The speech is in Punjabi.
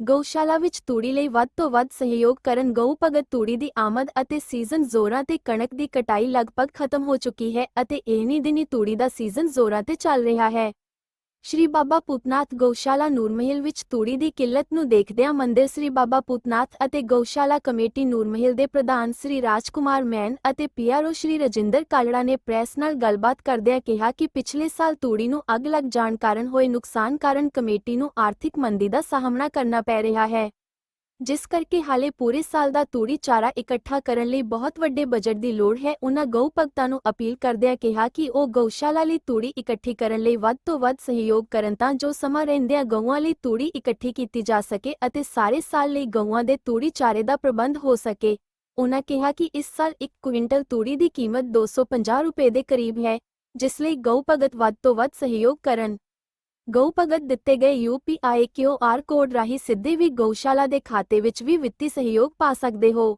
ਗਊਸ਼ਾਲਾ ਵਿੱਚ ਤੂੜੀ ਲਈ ਵੱਧ ਤੋਂ ਵੱਧ ਸਹਿਯੋਗ ਕਰਨ ਗਊ ਭਗਤ ਤੂੜੀ ਦੀ ਆਮਦ ਅਤੇ ਸੀਜ਼ਨ ਜ਼ੋਰਾਂ ਤੇ ਕਣਕ ਦੀ ਕਟਾਈ ਲਗਭਗ ਖਤਮ ਹੋ ਚੁੱਕੀ ਹੈ ਅਤੇ ਇਹਨੀ ਦਿਨੀ ਤੂੜੀ ਦਾ ਸੀਜ਼ਨ ਜ਼ੋਰਾਂ ਤੇ ਚੱਲ ਰਿਹਾ ਹੈ। ਸ਼੍ਰੀ ਬਾਬਾ ਪੁੱਤਨਾਥ ਗਊਸ਼ਾਲਾ ਨੂਰਮਹਿਲ ਵਿੱਚ ਤੂੜੀ ਦੀ ਕਿੱਲਤ ਨੂੰ ਦੇਖਦਿਆਂ ਮੰਦਿਰ ਸ਼੍ਰੀ ਬਾਬਾ ਪੁੱਤਨਾਥ ਅਤੇ ਗਊਸ਼ਾਲਾ ਕਮੇਟੀ ਨੂਰਮਹਿਲ ਦੇ ਪ੍ਰਧਾਨ ਸ਼੍ਰੀ ਰਾਜਕੁਮਾਰ ਮੈਨ ਅਤੇ ਪੀਆਰਓ ਸ਼੍ਰੀ ਰਜਿੰਦਰ ਕਾਲੜਾ ਨੇ ਪ੍ਰੈਸ ਨਾਲ ਗੱਲਬਾਤ ਕਰਦਿਆਂ ਕਿਹਾ ਕਿ ਪਿਛਲੇ ਸਾਲ ਤੂੜੀ ਨੂੰ ਅੱਗ ਲੱਗ ਜਾਣ ਕਾਰਨ ਹੋਏ ਨੁਕਸਾਨ ਕਾਰਨ ਕਮੇਟੀ ਨੂੰ ਆਰਥਿਕ ਮੰਦੀ ਦਾ ਸਾਹਮਣਾ ਕਰਨਾ ਪੈ ਰਿਹਾ ਹੈ। ਜਿਸ ਕਰਕੇ ਹਾਲੇ ਪੂਰੇ ਸਾਲ ਦਾ ਤੂੜੀ ਚਾਰਾ ਇਕੱਠਾ ਕਰਨ ਲਈ ਬਹੁਤ ਵੱਡੇ ਬਜਟ ਦੀ ਲੋੜ ਹੈ ਉਹਨਾਂ ਗਊ ਭਗਤਾਂ ਨੂੰ ਅਪੀਲ ਕਰਦਿਆਂ ਕਿਹਾ ਕਿ ਉਹ ਗਊਸ਼ਾਲਾ ਲਈ ਤੂੜੀ ਇਕੱਠੀ ਕਰਨ ਲਈ ਵੱਧ ਤੋਂ ਵੱਧ ਸਹਿਯੋਗ ਕਰਨ ਤਾਂ ਜੋ ਸਮਾਂ ਰਹਿੰਦਿਆਂ ਗਊਆਂ ਲਈ ਤੂੜੀ ਇਕੱਠੀ ਕੀਤੀ ਜਾ ਸਕੇ ਅਤੇ ਸਾਰੇ ਸਾਲ ਲਈ ਗਊਆਂ ਦੇ ਤੂੜੀ ਚਾਰੇ ਦਾ ਪ੍ਰਬੰਧ ਹੋ ਸਕੇ। ਉਹਨਾਂ ਕਿਹਾ ਕਿ ਇਸ ਸਾਲ 1 ਕੁਇੰਟਲ ਤੂੜੀ ਦੀ ਕੀਮਤ 250 ਰੁਪਏ ਦੇ ਕਰੀਬ ਹੈ, ਜਿਸ ਲਈ ਗਊ ਭਗਤ ਵੱਧ ਤੋਂ ਵੱਧ ਸਹਿਯੋਗ ਕਰਨ। ਗਊ ਭਗਤ ਦਿੱਤੇ ਗਏ ਯੂਪੀਆਈ ਕਿਊਆਰ ਕੋਡ ਰਾਹੀਂ ਸਿੱਧੇ ਵੀ ਗਊਸ਼ਾਲਾ ਦੇ ਖਾਤੇ ਵਿੱਚ ਵੀ ਵਿੱਤੀ ਸਹਿਯੋਗ ਪਾ ਸਕਦੇ ਹੋ।